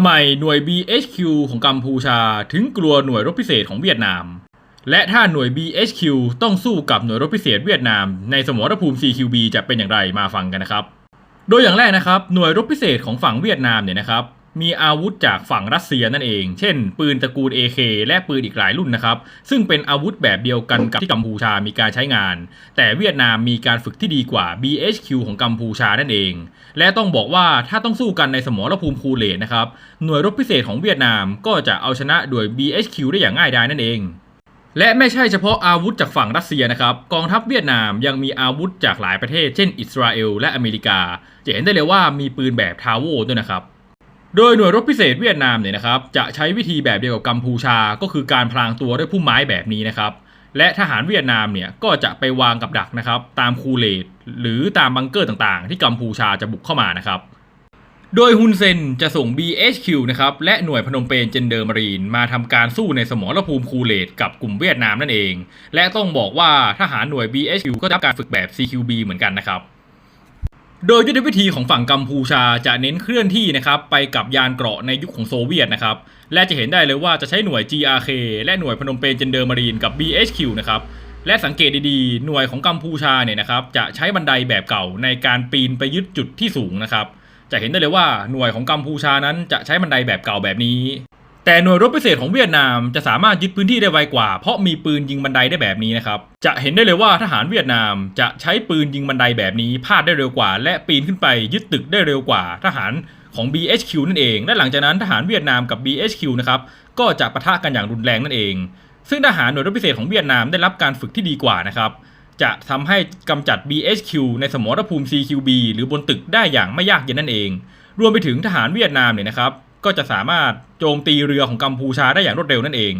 ทำไมหน่วย BHQ ของกัมพูชาถึงกลัวหน่วยรบพิเศษของเวียดนาม และถ้าหน่วย BHQ ต้องสู้กับหน่วยรบพิเศษเวียดนาม ในสมรภูมิ CQB จะเป็นอย่างไรมาฟังกันนะครับ โดยอย่างแรกนะครับ หน่วยรบพิเศษของฝั่งเวียดนามเนี่ยนะครับ มีอาวุธจากฝั่งรัสเซียนั่นเอง เช่น ปืนตระกูล AK และปืนอีกหลายรุ่นนะครับ ซึ่งเป็นอาวุธแบบเดียวกันกับที่กัมพูชามีการใช้งาน แต่เวียดนามมีการฝึกที่ดีกว่า BHQ ของกัมพูชานั่นเอง และต้องบอกว่าถ้าต้องสู้กันในสมรภูมิคูเลตนะครับ หน่วยรบพิเศษของเวียดนามก็จะเอาชนะโดย BHQ ได้อย่างง่ายดายนั่นเองและไม่ใช่เฉพาะอาวุธจากฝั่งรัสเซียนะครับ กองทัพเวียดนามยังมีอาวุธจากหลายประเทศ เช่น อิสราเอลและอเมริกา จะเห็นได้เลยว่ามีปืนแบบทาวโวด้วยนะครับ โดยหน่วยรบพิเศษเวียดนามเนี่ยนะครับจะใช้วิธีแบบเดียวกับกัมพูชา ก็คือการพลางตัวด้วยพุ่มไม้แบบนี้นะครับ และทหารเวียดนามเนี่ยก็จะไปวางกับดักนะครับตามคูเลตหรือตามบังเกอร์ต่างๆ ที่กัมพูชาจะบุกเข้ามานะครับ โดยฮุนเซนจะส่ง BHQ นะครับและหน่วยพนมเปญเจนเดอร์มารีนมาทำการสู้ในสมรภูมิคูเลตกับกลุ่มเวียดนามนั่นเอง และต้องบอกว่าทหารหน่วย BHQ ก็ได้รับการฝึกแบบ CQB เหมือนกันนะครับ โดยยุทธวิธีของฝั่งกัมพูชาจะเน้นเคลื่อนที่นะครับไปกับยานเกราะในยุคของโซเวียตนะครับและจะเห็นได้เลยว่าจะใช้หน่วย GRK และหน่วยพนมเปญเจนเดอร์มารีนกับ BHQ นะครับและสังเกตดีๆ หน่วยของกัมพูชาเนี่ยนะครับจะใช้บันไดแบบเก่าในการปีนไปยึดจุดที่สูงนะครับจะเห็นได้เลยว่าหน่วยของกัมพูชานั้นจะใช้บันไดแบบเก่าแบบนี้ แต่หน่วยรบพิเศษของเวียดนามจะสามารถยึดพื้นที่ได้ไวกว่า เพราะมีปืนยิงบันไดได้แบบนี้นะครับ จะเห็นได้เลยว่าทหารเวียดนามจะใช้ปืนยิงบันไดแบบนี้พลาดได้เร็วกว่า และปีนขึ้นไปยึดตึกได้เร็วกว่าทหารของ BHQ นั่นเอง และหลังจากนั้นทหารเวียดนามกับ BHQ นะครับก็จะปะทะกันอย่างรุนแรงนั่นเอง ซึ่งทหารหน่วยรบพิเศษของเวียดนามได้รับการฝึกที่ดีกว่านะครับจะทำให้กำจัด BHQ ในสมรภูมิ CQB หรือบนตึกได้อย่างไม่ยากเย็นนั่นเอง รวมไปถึงทหารเวียดนามเนี่ยนะครับ ก็จะสามารถโจมตีเรือของกัมพูชาได้อย่างรวดเร็วนั่นเอง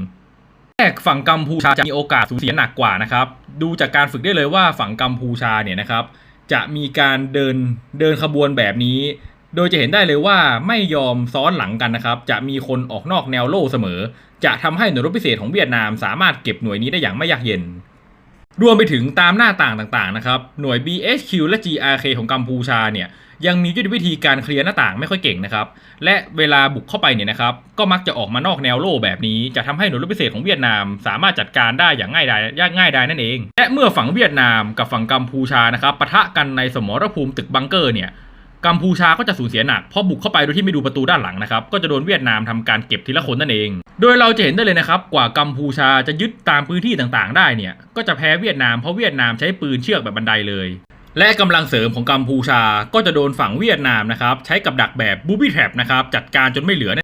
แรกฝั่งกัมพูชาจะมีโอกาสสูญเสียหนักกว่านะครับ ดูจากการฝึกได้เลยว่าฝั่งกัมพูชาเนี่ยนะครับ จะมีการเดินเดินขบวนแบบนี้ โดยจะเห็นได้เลยว่าไม่ยอมซ้อนหลังกันนะครับ จะมีคนออกนอกแนวโล่เสมอ จะทำให้หน่วยรบพิเศษของเวียดนามสามารถเก็บหน่วยนี้ได้อย่างไม่ยากเย็น รวมไปถึงตามหน้าต่างต่างๆนะครับ หน่วย BHQ และ GRK ของกัมพูชาเนี่ยยังมียุทธวิธีการเคลียร์หน้าต่างไม่ค่อยเก่งนะครับ และเวลาบุกเข้าไปเนี่ยนะครับ ก็มักจะออกมานอกแนวโล่แบบนี้ จะทำให้หน่วยรบพิเศษของเวียดนาม สามารถจัดการได้อย่างง่ายดายยากง่ายดายนั่นเอง และเมื่อฝั่งเวียดนามกับฝั่งกัมพูชานะครับปะทะกันในสมรภูมิตึกบังเกอร์เนี่ย กัมพูชาก็จะสูญเสียหนักเพราะบุกเข้าไปโดยที่ไม่ดูประตูด้านหลังนะครับ ก็จะโดนเวียดนามทำการเก็บทีละคนนั่นเอง โดยเราจะเห็นได้เลยนะครับ กว่ากัมพูชาจะยึดตามพื้นที่ต่างๆ ได้เนี่ย ก็จะแพ้เวียดนามเพราะเวียดนามใช้ปืนเชือกแบบบันไดเลย และกำลังเสริมของกัมพูชาก็จะโดนฝั่งเวียดนามนะครับใช้กับดักแบบบูบี้แทรปนะครับจัดการจนไม่เหลือ